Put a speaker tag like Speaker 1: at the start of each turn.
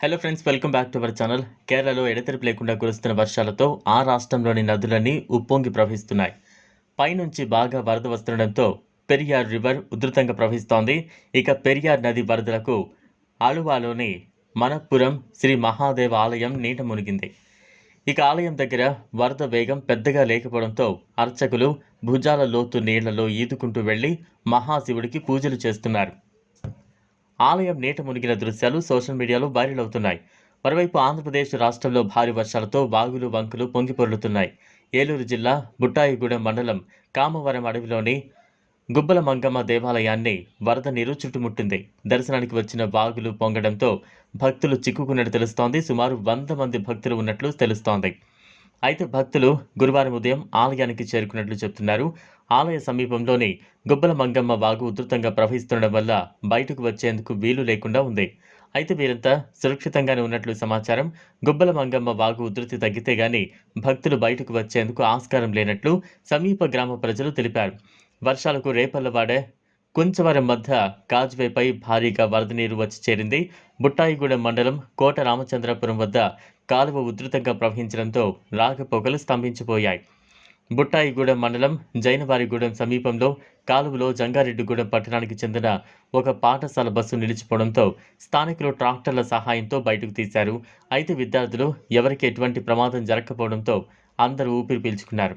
Speaker 1: Hello friends welcome back to our channel కేరళలో ఎడతెరిపి లేకుండా కురుస్తున్న వర్షాలతో ఆ రాష్ట్రంలోని నదులన్నీ ఉప్పొంగి ప్రవహిస్తున్నాయి. పైనుంచి బాగా వరద వస్తుండడంతో పెరియార్ రివర్ ఉధృతంగా ప్రవహిస్తోంది. ఇక పెరియార్ నది వరదలకు ఆలువాలోని మనప్పురం శ్రీ మహాదేవ ఆలయం నీట మునిగింది. ఇక ఆలయం దగ్గర వరద వేగం పెద్దగా లేకపోవడంతో అర్చకులు భుజాల లోతు నీళ్ళలో ఈదుకుంటూ వెళ్ళి మహాశివుడికి పూజలు చేస్తున్నారు. ఆలయం నీట మునిగిన దృశ్యాలు సోషల్ మీడియాలో వైరల్ అవుతున్నాయి. మరోవైపు ఆంధ్రప్రదేశ్ రాష్ట్రంలో భారీ వర్షాలతో వాగులు వంకులు పొంగిపొర్లుతున్నాయి ఏలూరు జిల్లా బుట్టాయిగూడెం మండలం కామవరం అడవిలోని గుబ్బల మంగమ్మ దేవాలయాన్ని వరద నీరు చుట్టుముట్టింది. దర్శనానికి వచ్చిన వాగులు పొంగడంతో భక్తులు చిక్కుకున్నట్టు తెలుస్తోంది. సుమారు వంద మంది భక్తులు ఉన్నట్లు తెలుస్తోంది. అయితే భక్తులు గురువారం ఉదయం ఆలయానికి చేరుకున్నట్లు చెప్తున్నారు. ఆలయ సమీపంలోని గుబ్బల మంగమ్మ వాగు ఉధృతంగా ప్రవహిస్తుండడం వల్ల బయటకు వచ్చేందుకు వీలు లేకుండా ఉంది. అయితే వీరంతా సురక్షితంగానే ఉన్నట్లు సమాచారం. గుబ్బల మంగమ్మ వాగు ఉధృతి తగ్గితే గాని భక్తులు బయటకు వచ్చేందుకు ఆస్కారం లేనట్లు సమీప గ్రామ ప్రజలు తెలిపారు. వర్షాలకు రేపల్లవాడే కుంచవరం మధ్య కాజ్వేపై భారీగా వరద నీరు వచ్చి చేరింది. బుట్టాయిగూడెం మండలం కోట రామచంద్రపురం వద్ద కాలువ ఉధృతంగా ప్రవహించడంతో రాకపోకలు స్తంభించిపోయాయి. బుట్టాయిగూడెం మండలం జైనవారిగూడెం సమీపంలో కాలువలో జంగారెడ్డిగూడెం పట్టణానికి చెందిన ఒక పాఠశాల బస్సు నిలిచిపోవడంతో స్థానికులు ట్రాక్టర్ల సహాయంతో బయటకు తీశారు. అయితే విద్యార్థులు ఎవరికి ఎటువంటి ప్రమాదం జరగకపోవడంతో అందరూ ఊపిరి పీల్చుకున్నారు.